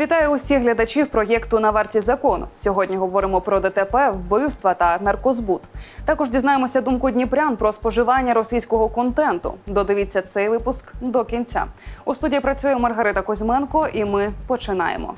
Вітаю усіх глядачів проєкту на варті закону. Сьогодні говоримо про ДТП, вбивства та наркозбут. Також дізнаємося думку дніпрян про споживання російського контенту. Додивіться цей випуск до кінця. У студії працює Маргарита Кузьменко, і ми починаємо.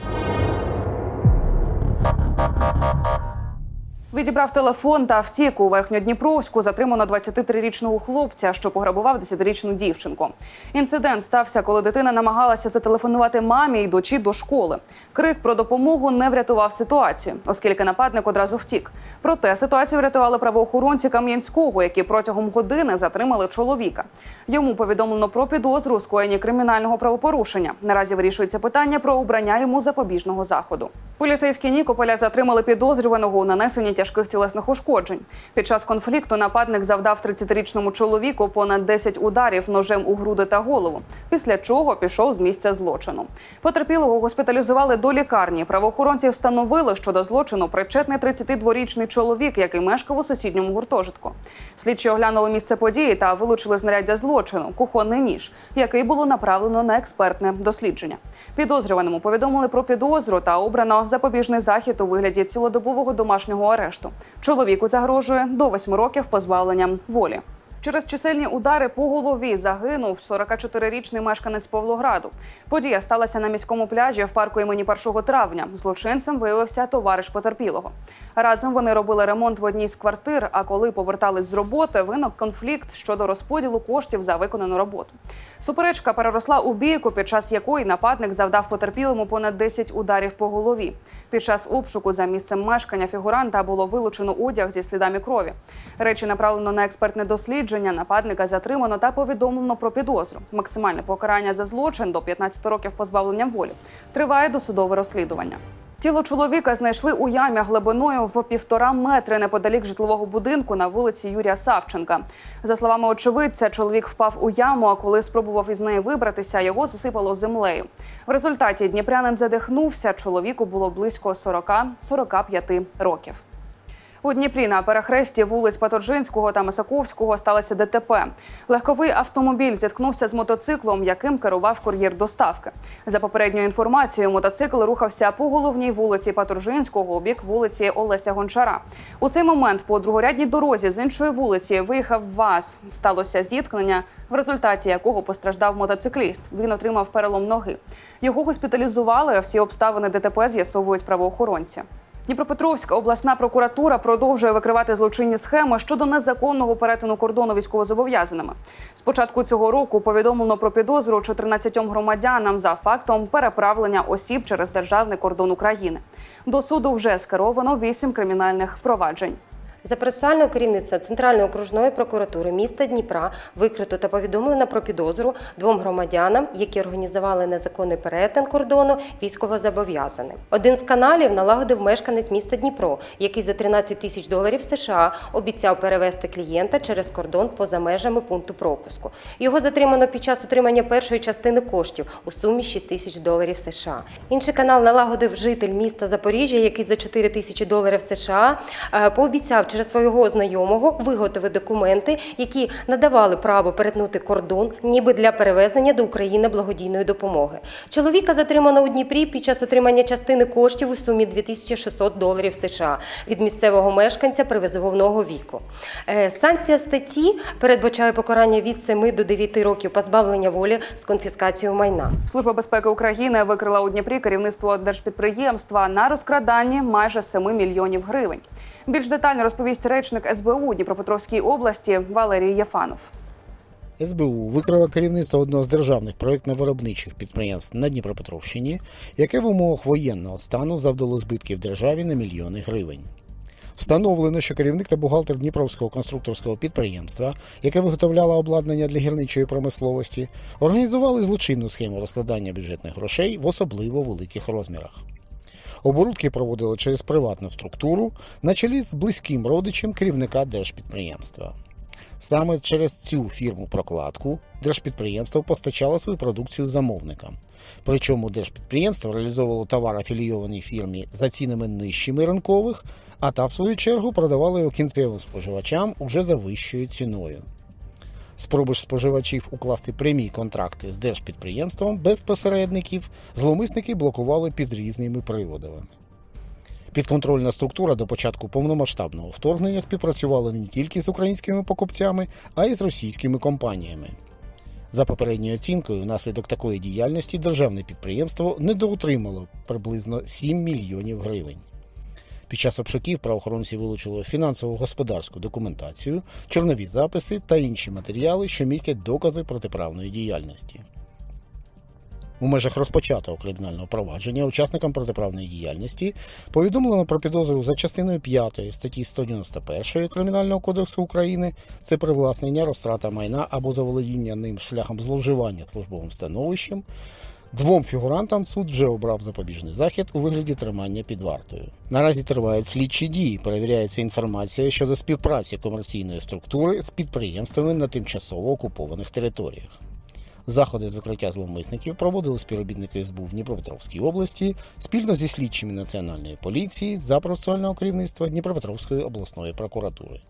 Відібрав телефон та втік у Верхньодніпровську. Затримано 23-річного хлопця, що пограбував 10-річну дівчинку. Інцидент стався, коли дитина намагалася зателефонувати мамі, йдучи до школи. Крик про допомогу не врятував ситуацію, оскільки нападник одразу втік. Проте ситуацію врятували правоохоронці Кам'янського, які протягом години затримали чоловіка. Йому повідомлено про підозру у скоєнні кримінального правопорушення. Наразі вирішується питання про обрання йому запобіжного заходу. Поліцейські Нікополя затримали підозрюваного у нанесенні тяжких тілесних ушкоджень. Під час конфлікту нападник завдав 30-річному чоловіку понад 10 ударів ножем у груди та голову. Після чого пішов з місця злочину. Потерпілого госпіталізували до лікарні. Правоохоронці встановили, що до злочину причетний 32-річний чоловік, який мешкав у сусідньому гуртожитку. Слідчі оглянули місце події та вилучили знаряддя злочину кухонний ніж, який було направлено на експертне дослідження. Підозрюваному повідомили про підозру та обрано запобіжний захід у вигляді цілодобового домашнього арешту. Чоловіку загрожує до восьми років позбавлення волі. Через чисельні удари по голові загинув 44-річний мешканець Павлограду. Подія сталася на міському пляжі в парку імені 1 травня. Злочинцем виявився товариш потерпілого. Разом вони робили ремонт в одній з квартир. А коли повертались з роботи, виник конфлікт щодо розподілу коштів за виконану роботу. Суперечка переросла у бійку, під час якої нападник завдав потерпілому понад 10 ударів по голові. Під час обшуку за місцем мешкання фігуранта було вилучено одяг зі слідами крові. Речі направлено на експертне дослідження. Нападника затримано та повідомлено про підозру. Максимальне покарання за злочин до 15 років позбавлення волі. Триває досудове розслідування. Тіло чоловіка знайшли у ямі глибиною в півтора метри неподалік житлового будинку на вулиці Юрія Савченка. За словами очевидця, чоловік впав у яму, а коли спробував із неї вибратися, його засипало землею. В результаті дніпрянин задихнувся. Чоловіку було близько 40-45 років. У Дніпрі на перехресті вулиць Паторжинського та Масаковського сталося ДТП. Легковий автомобіль зіткнувся з мотоциклом, яким керував кур'єр доставки. За попередньою інформацією, мотоцикл рухався по головній вулиці Паторжинського у бік вулиці Олеся Гончара. У цей момент по другорядній дорозі з іншої вулиці виїхав ВАЗ. Сталося зіткнення, в результаті якого постраждав мотоцикліст. Він отримав перелом ноги. Його госпіталізували. Всі обставини ДТП з'ясовують правоохоронці. Дніпропетровська обласна прокуратура продовжує викривати злочинні схеми щодо незаконного перетину кордону військовозобов'язаними. З початку цього року повідомлено про підозру 14 громадянам за фактом переправлення осіб через державний кордон України. До суду вже скеровано вісім кримінальних проваджень. За процесуального керівництва Центральної окружної прокуратури міста Дніпра викрито та повідомлено про підозру двом громадянам, які організували незаконний перетин кордону військовозобов'язаним. Один з каналів налагодив мешканець міста Дніпро, який за 13 тисяч доларів США обіцяв перевести клієнта через кордон поза межами пункту пропуску. Його затримано під час отримання першої частини коштів у сумі 6 тисяч доларів США. Інший канал налагодив житель міста Запоріжжя, який за 4 тисячі доларів США е, пообіцяв через свого знайомого виготовити документи, які надавали право перетнути кордон, ніби для перевезення до України благодійної допомоги. Чоловіка затримано у Дніпрі під час отримання частини коштів у сумі 2600 доларів США від місцевого мешканця привизовного віку. Е, Санкція статті передбачає покарання від 7 до 9 років позбавлення волі з конфіскацією майна. Служба безпеки України викрила у Дніпрі керівництво держпідприємства на розкраданні майже 7 мільйонів гривень. Більш детально розповість речник СБУ Дніпропетровській області Валерій Єфанов. СБУ викрила керівництво одного з державних проєктно-виробничих підприємств на Дніпропетровщині, яке в умовах воєнного стану завдало збитків державі на мільйони гривень. Встановлено, що керівник та бухгалтер Дніпровського конструкторського підприємства, яке виготовляло обладнання для гірничої промисловості, організували злочинну схему розкладання бюджетних грошей в особливо великих розмірах. Оборудки проводили через приватну структуру на чолі з близьким родичем керівника держпідприємства. Саме через цю фірму прокладку держпідприємство постачало свою продукцію замовникам. Причому держпідприємство реалізовувало товар афілійованій фірмі за цінами нижчими ринкових, а та, в свою чергу, продавала його кінцевим споживачам уже за вищою ціною. Спроби споживачів укласти прямі контракти з держпідприємством без посередників, зловмисники блокували під різними приводами. Підконтрольна структура до початку повномасштабного вторгнення співпрацювала не тільки з українськими покупцями, а й з російськими компаніями. За попередньою оцінкою, внаслідок такої діяльності державне підприємство недоотримало приблизно 7 мільйонів гривень. Під час обшуків правоохоронці вилучили фінансово-господарську документацію, чорнові записи та інші матеріали, що містять докази протиправної діяльності. У межах розпочатого кримінального провадження учасникам протиправної діяльності повідомлено про підозру за частиною 5 статті 191 Кримінального кодексу України це привласнення, розтрата майна або заволодіння ним шляхом зловживання службовим становищем. Двом фігурантам суд вже обрав запобіжний захід у вигляді тримання під вартою. Наразі тривають слідчі дії. Перевіряється інформація щодо співпраці комерційної структури з підприємствами на тимчасово окупованих територіях. Заходи з викриття зловмисників проводили співробітники СБУ в Дніпропетровській області спільно зі слідчими національної поліції за процесуального керівництва Дніпропетровської обласної прокуратури.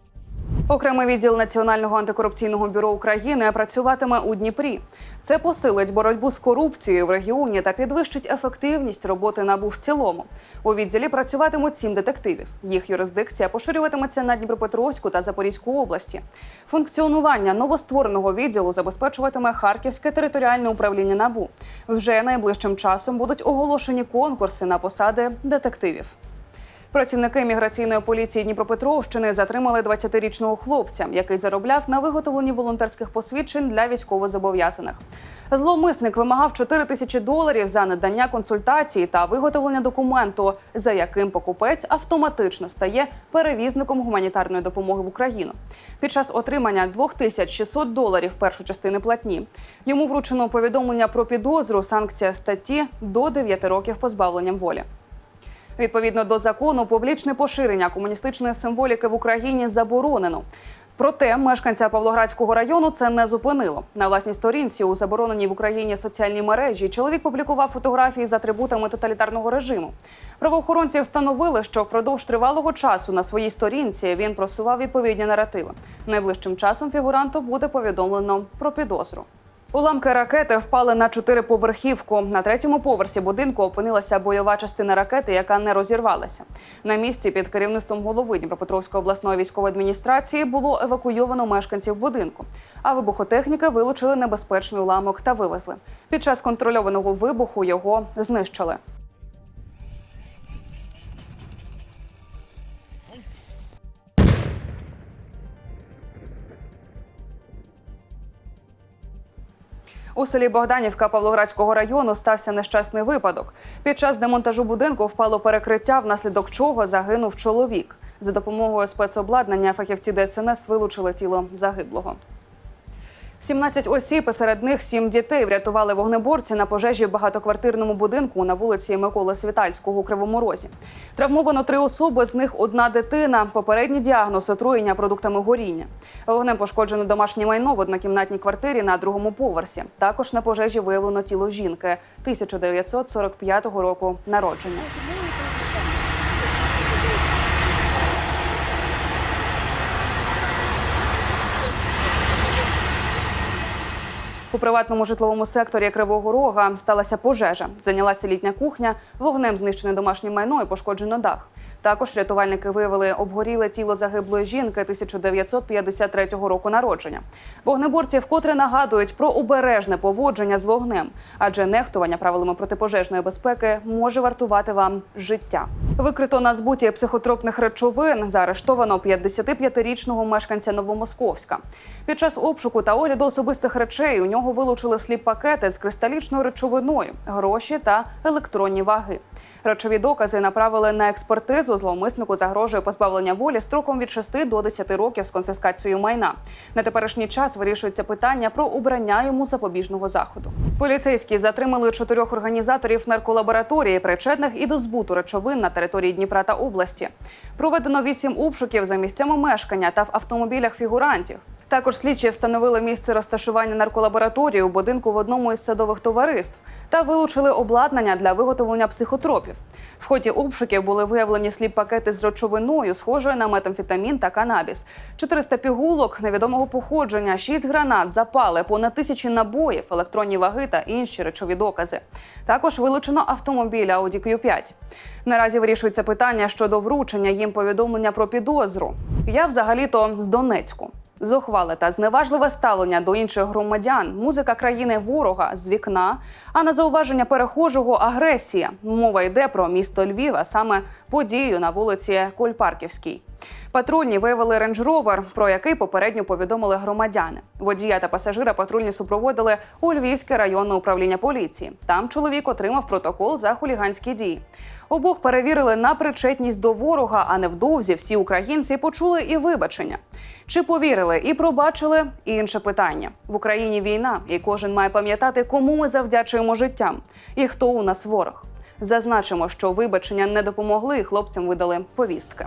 Окремий відділ Національного антикорупційного бюро України працюватиме у Дніпрі. Це посилить боротьбу з корупцією в регіоні та підвищить ефективність роботи НАБУ в цілому. У відділі працюватимуть сім детективів. Їх юрисдикція поширюватиметься на Дніпропетровську та Запорізьку області. Функціонування новоствореного відділу забезпечуватиме Харківське територіальне управління НАБУ. Вже найближчим часом будуть оголошені конкурси на посади детективів. Працівники міграційної поліції Дніпропетровщини затримали 20-річного хлопця, який заробляв на виготовленні волонтерських посвідчень для військовозобов'язаних. Зловмисник вимагав 4 тисячі доларів за надання консультації та виготовлення документу, за яким покупець автоматично стає перевізником гуманітарної допомоги в Україну. Під час отримання 2600 доларів першої частини платні йому вручено повідомлення про підозру, санкція статті до 9 років позбавленням волі. Відповідно до закону, публічне поширення комуністичної символіки в Україні заборонено. Проте мешканця Павлоградського району це не зупинило. На власній сторінці у забороненій в Україні соціальній мережі чоловік публікував фотографії з атрибутами тоталітарного режиму. Правоохоронці встановили, що впродовж тривалого часу на своїй сторінці він просував відповідні наративи. Найближчим часом фігуранту буде повідомлено про підозру. Уламки ракети впали на чотириповерхівку. На третьому поверсі будинку опинилася бойова частина ракети, яка не розірвалася. На місці під керівництвом голови Дніпропетровської обласної військової адміністрації було евакуйовано мешканців будинку. А вибухотехніки вилучили небезпечний уламок та вивезли. Під час контрольованого вибуху його знищили. У селі Богданівка Павлоградського району стався нещасний випадок. Під час демонтажу будинку впало перекриття, внаслідок чого загинув чоловік. За допомогою спецобладнання фахівці ДСНС вилучили тіло загиблого. 17 осіб, серед них 7 дітей врятували вогнеборці на пожежі в багатоквартирному будинку на вулиці Миколи Світальського у Кривому Розі. Травмовано три особи, з них одна дитина. Попередній діагноз отруєння продуктами горіння. Вогнем пошкоджено домашнє майно в однокімнатній квартирі на другому поверсі. Також на пожежі виявлено тіло жінки 1945 року народження. У приватному житловому секторі Кривого Рога сталася пожежа. Зайнялася літня кухня, вогнем знищене домашнє майно і пошкоджено дах. Також рятувальники виявили обгоріле тіло загиблої жінки 1953 року народження. Вогнеборці вкотре нагадують про обережне поводження з вогнем, адже нехтування правилами протипожежної безпеки може вартувати вам життя. Викрито на збуті психотропних речовин заарештовано 55-річного мешканця Новомосковська. Під час обшуку та огляду особистих речей у нього вилучили сліп-пакети з кристалічною речовиною, гроші та електронні ваги. Речові докази направили на експертизу. Зловмиснику загрожує позбавлення волі строком від 6 до 10 років з конфіскацією майна. На теперішній час вирішується питання про обрання йому запобіжного заходу. Поліцейські затримали чотирьох організаторів нарколабораторії, причетних і до збуту речовин на території Дніпра та області. Проведено вісім обшуків за місцями мешкання та в автомобілях фігурантів. Також слідчі встановили місце розташування нарколабораторії у будинку в одному із садових товариств та вилучили обладнання для виготовлення психотропів. В ході обшуків були виявлені сліп пакети з речовиною, схожою на метамфетамін та канабіс, 400 пігулок невідомого походження, 6 гранат, запали, понад тисячі набоїв, електронні ваги та інші речові докази. Також вилучено автомобіль Audi Q5. Наразі вирішується питання щодо вручення їм повідомлення про підозру. Я взагалі-то з Донецьку. Зухвале та зневажливе ставлення до інших громадян, музика країни ворога з вікна, а на зауваження перехожого агресія. Мова йде про місто Львів, а саме подію на вулиці Кольпарківській. Патрульні виявили рейндж-ровер, про який попередньо повідомили громадяни. Водія та пасажира патрульні супроводили у Львівське районне управління поліції. Там чоловік отримав протокол за хуліганські дії. Обох перевірили на причетність до ворога, а невдовзі всі українці почули і вибачення. Чи повірили і пробачили інше питання в Україні війна, і кожен має пам'ятати, кому ми завдячуємо життям і хто у нас ворог. Зазначимо, що вибачення не допомогли, і хлопцям видали повістки.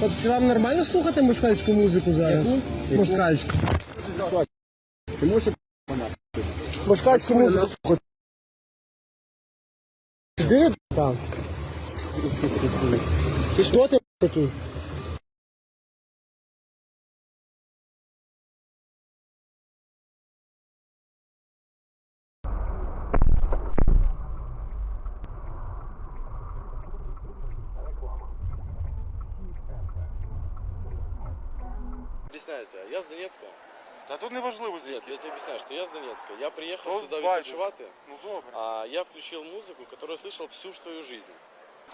От вам нормально слухати москальську музику зараз? Москальську. Ти можеш Москальську музику. Сиди там. Що ти такий? Объясняю тебе, я с Донецка. Та тут неважливо Нет, звідки. я тебе объясняю, что я с Донецка. Я приехал Ну, сюда бачу. відпочивати, Ну добре. а я включил музыку, которую слышал всю свою жизнь.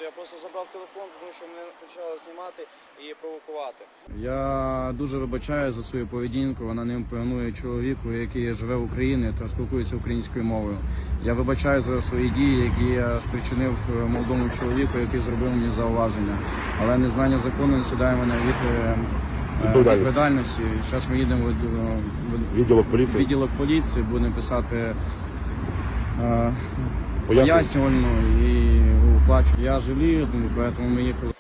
Я просто забрав телефон, тому що мене почали знімати і провокувати. Я дуже вибачаю за свою поведінку. Вона не імпонує чоловіку, який живе в Україні та спілкується українською мовою. Я вибачаю за свої дії, які я спричинив е, молодому чоловіку, який зробив мені зауваження. Але незнання закону не сідає мене від е, е, Відповідальності. відповідальності. Зараз ми їдемо в, в, відділок в поліції? відділок поліції, будемо писати е, Пояснюй. пояснювальну і оплачу. Я жалію, тому тому ми їхали.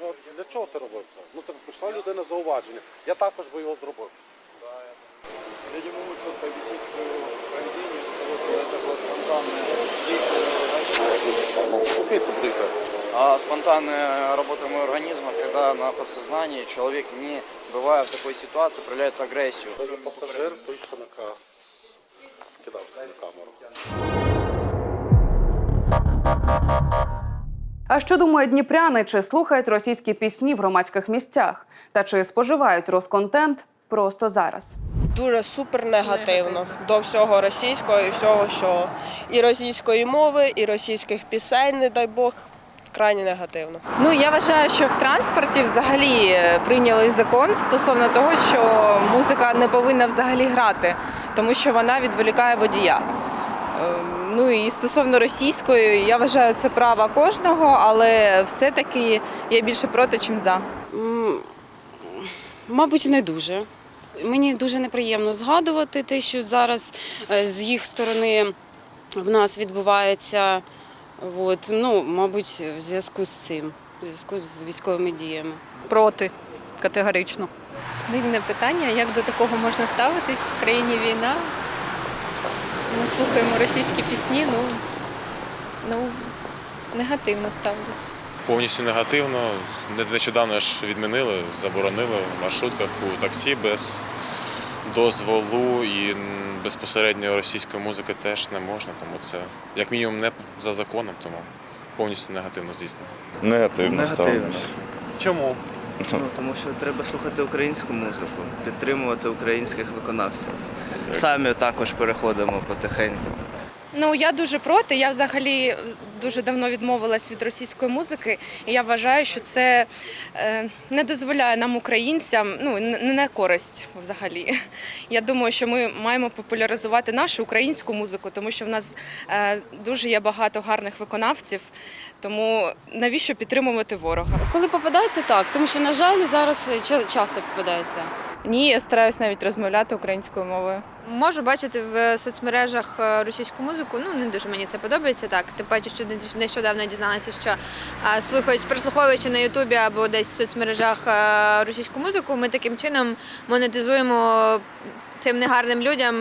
Ну для чого ти робив це? Ну так прийшла людина зауваження. Я також би його зробив. Я не могу четко объяснить свое поведение, потому что это было спонтанное действие моего организма. Уфіцем приїхав. А спонтанная работа моего организма, когда на подсознании человек не бывая в такой ситуации, проявляет агрессию. Пасажир вийшов наказ. Кидався на камеру. А що думають дніпряни? Чи слухають російські пісні в громадських місцях? Та чи споживають розконтент просто зараз? дуже супер негативно до всього російського і всього, що і російської мови, і російських пісень, не дай Бог, крайне негативно. Ну я вважаю, що в транспорті взагалі е, прийняли закон стосовно того, що музика не повинна взагалі грати, тому що вона відволікає водія. Е, Ну і стосовно російської, я вважаю, це право кожного, але все-таки я більше проти, чим за. Мабуть, не дуже. Мені дуже неприємно згадувати те, що зараз е, з їх сторони в нас відбувається. От, ну, мабуть, в зв'язку з цим, в зв'язку з військовими діями. Проти категорично. Дивне питання, як до такого можна ставитись в країні війна. Ми слухаємо російські пісні, ну, ну негативно ставлюсь. Повністю негативно. Нещодавно ж відмінили, заборонили в маршрутках у таксі без дозволу і безпосередньо російської музики теж не можна, тому це як мінімум не за законом, тому повністю негативно, звісно. Негативно негативно. Чому? Ну, тому що треба слухати українську музику, підтримувати українських виконавців. Самі також переходимо потихеньку. Ну я дуже проти. Я взагалі дуже давно відмовилась від російської музики, і я вважаю, що це е, не дозволяє нам, українцям, ну не на користь взагалі. Я думаю, що ми маємо популяризувати нашу українську музику, тому що в нас е, дуже є багато гарних виконавців. Тому навіщо підтримувати ворога? Коли попадається так, тому що, на жаль, зараз ча- часто попадається. Ні, я стараюсь навіть розмовляти українською мовою. Можу бачити в соцмережах е, російську музику. Ну не дуже мені це подобається. Так, тим паче, що нещодавно дізналася, що е, слухають, прослуховуючи на Ютубі або десь в соцмережах е, російську музику, ми таким чином монетизуємо цим негарним людям.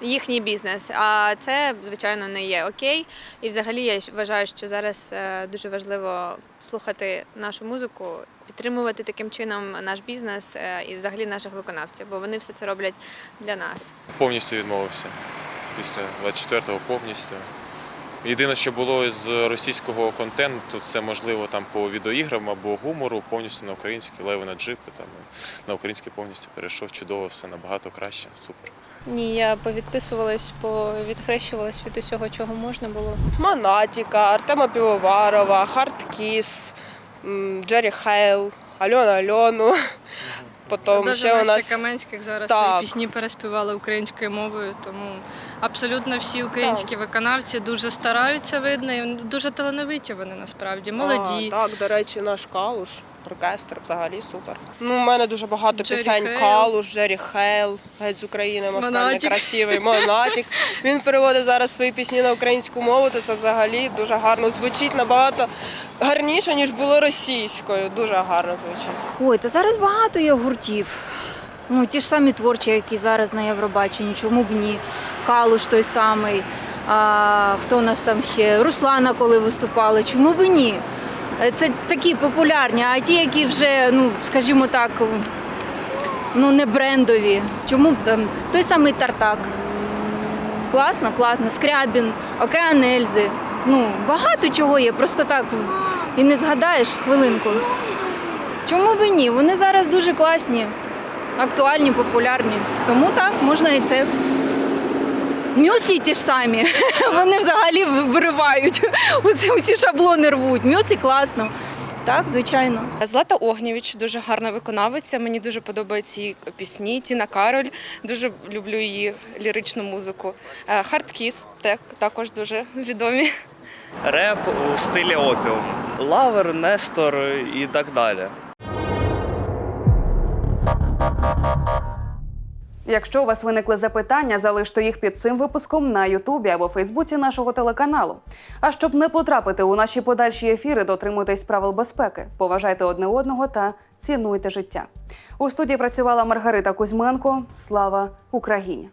Їхній бізнес, а це звичайно не є окей. І взагалі я вважаю, що зараз дуже важливо слухати нашу музику, підтримувати таким чином наш бізнес е, і взагалі наших виконавців, бо вони все це роблять для нас. Повністю відмовився. Після 24-го повністю. Єдине, що було з російського контенту, це можливо там по відеоіграм або гумору, повністю на український, леви на джипи, там на український повністю перейшов. Чудово, все набагато краще, супер. Ні, я повідписувалась, повідхрещувалась від усього, чого можна було. Монатіка, Артема Півоварова, Хардкіс, Джері Хайл, Альона Альону. Потім Даже ще у нас Каменських зараз Так. свої пісні переспівали українською мовою, тому абсолютно всі українські виконавці дуже стараються, видно, і дуже талановиті вони насправді, молоді. А, так, до речі, наш Калуш, оркестр взагалі супер. Ну, у мене дуже багато Джері пісень. Хейл. Калуш, Джері Хейл, геть з України, москаль Монатік. некрасивий, Монатік. Він переводить зараз свої пісні на українську мову, то це взагалі дуже гарно звучить набагато гарніше, ніж було російською. Дуже гарно звучить. Ой, та зараз багато є гуртів. Ну, ті ж самі творчі, які зараз на Євробаченні, чому б ні? Калуш той самий. А, хто у нас там ще? Руслана, коли виступали, чому б ні? Е, Це такі популярні, а ті, які вже, ну, скажімо так, ну не брендові. Чому б там той самий Тартак. Класно, класно. Скрябін, Океан Ельзи. Ну, багато чого є, просто так і не згадаєш хвилинку. Чому б ні? Вони зараз дуже класні, актуальні, популярні. Тому так, можна і це. Мюслі ті ж самі. Вони взагалі виривають. Усі, усі шаблони рвуть. Мюслі класно. Так, звичайно. Злата Огнєвіч дуже гарна виконавиця. Мені дуже подобаються її пісні. Тіна Кароль. Дуже люблю її ліричну музику. Е, Хардкіс також дуже відомі. Реп у стилі опіум. Лавер, Нестор і так далі. Якщо у вас виникли запитання, залиште їх під цим випуском на Ютубі або Фейсбуці нашого телеканалу. А щоб не потрапити у наші подальші ефіри, дотримуйтесь правил безпеки, поважайте одне одного та цінуйте життя. У студії працювала Маргарита Кузьменко. Слава Україні!